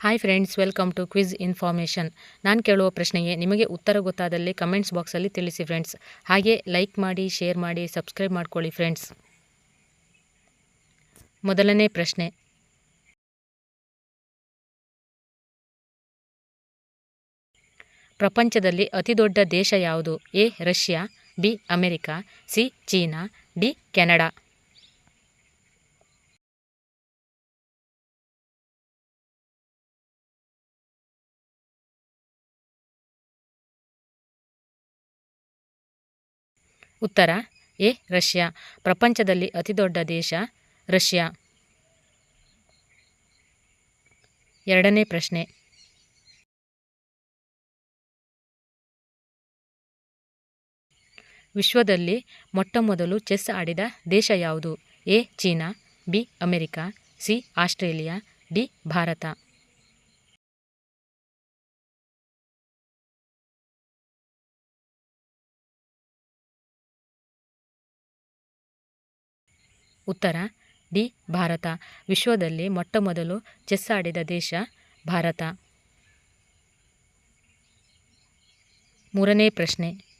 Hi friends welcome to quiz information ನಾನು ಕೇಳುವ ಪ್ರಶ್ನೆಗೆ ನಿಮಗೆ ಉತ್ತರ ಗೊತ್ತಾದಲ್ಲಿ ಕಮೆಂಟ್ಸ್ ಬಾಕ್ಸಲ್ಲಿ ತಿಳಿಸಿ ಫ್ರೆಂಡ್ಸ್ ಹಾಗೆ ಲೈಕ್ ಮಾಡಿ ಶೇರ್ ಮಾಡಿ ಸಬ್ಸ್ಕ್ರೈಬ್ ಮಾಡ್ಕೊಳ್ಳಿ ಫ್ರೆಂಡ್ಸ್ ಮೊದಲನೇ ಪ್ರಶ್ನೆ. ಪ್ರಪಂಚದಲ್ಲಿ ಅತಿದೊಡ್ಡ ದೇಶ ಯಾವುದು? A, Russia, B, America, C, China, D, Canada. ಉತ್ತರ, ಎ, ರಷ್ಯಾ. ಪ್ರಪಂಚದಲ್ಲಿ ಅತಿದೊಡ್ಡ ದೇಶ, ರಷ್ಯಾ. ಎರಡನೇ ಪ್ರಶ್ನೆ. ವಿಶ್ವದಲ್ಲಿ ಮೊಟ್ಟಮೊದಲು ಚೆಸ್ ಆಡಿದ ದೇಶ ಯಾವುದು? A, China, B, America, C, Australia, D, Bharat. ಉತ್ತರ, ಡಿ, ಭಾರತ. ವಿಶ್ವದಲ್ಲಿ ಮೊಟ್ಟಮೊದಲು ಚೆಸ್ ಆಡಿದ ದೇಶ ಭಾರತ. ಮೂರನೇ ಪ್ರಶ್ನೆ.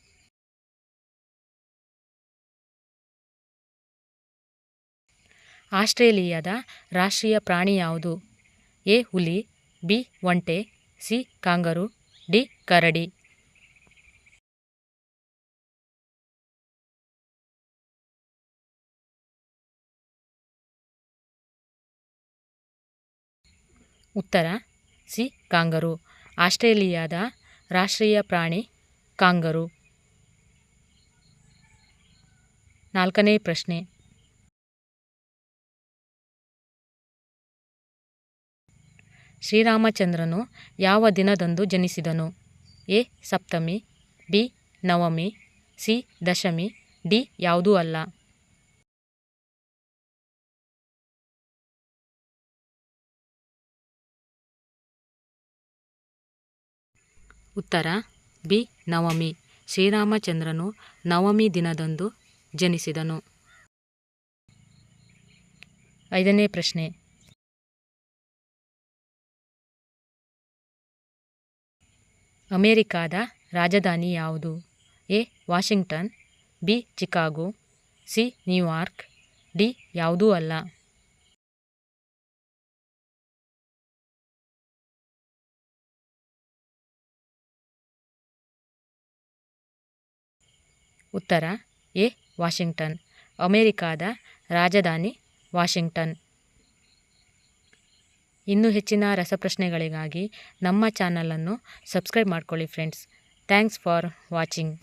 ಆಸ್ಟ್ರೇಲಿಯಾದ ರಾಷ್ಟ್ರೀಯ ಪ್ರಾಣಿ ಯಾವುದು? ಎ, ಹುಲಿ, ಬಿ, ಒಂಟೆ, ಸಿ, ಕಾಂಗರು, ಡಿ, ಕರಡಿ. ಉತ್ತರ, ಸಿ, ಕಾಂಗರು. ಆಸ್ಟ್ರೇಲಿಯಾದ ರಾಷ್ಟ್ರೀಯ ಪ್ರಾಣಿ ಕಾಂಗರು. ನಾಲ್ಕನೇ ಪ್ರಶ್ನೆ. ಶ್ರೀರಾಮಚಂದ್ರನು ಯಾವ ದಿನದಂದು ಜನಿಸಿದನು? ಎ, ಸಪ್ತಮಿ, ಬಿ, ನವಮಿ, ಸಿ, ದಶಮಿ, ಡಿ, ಯಾವುದೂ ಅಲ್ಲ. ಉತ್ತರ, ಬಿ, ನವಮಿ. ಶ್ರೀರಾಮಚಂದ್ರನು ನವಮಿ ದಿನದಂದು ಜನಿಸಿದನು. ಐದನೇ ಪ್ರಶ್ನೆ. ಅಮೇರಿಕಾದ ರಾಜಧಾನಿ ಯಾವುದು? A, Washington, B, Chicago, C, New York, D, ಯಾವುದೂ ಅಲ್ಲ. ಉತ್ತರ, ಎ, ವಾಷಿಂಗ್ಟನ್, ಅಮೇರಿಕಾದ ರಾಜಧಾನಿ ವಾಷಿಂಗ್ಟನ್. ಇನ್ನೂ ಹೆಚ್ಚಿನ ರಸಪ್ರಶ್ನೆಗಳಿಗಾಗಿ ನಮ್ಮ ಚಾನಲನ್ನು ಸಬ್ಸ್ಕ್ರೈಬ್ ಮಾಡ್ಕೊಳ್ಳಿ ಫ್ರೆಂಡ್ಸ್. Thanks for watching.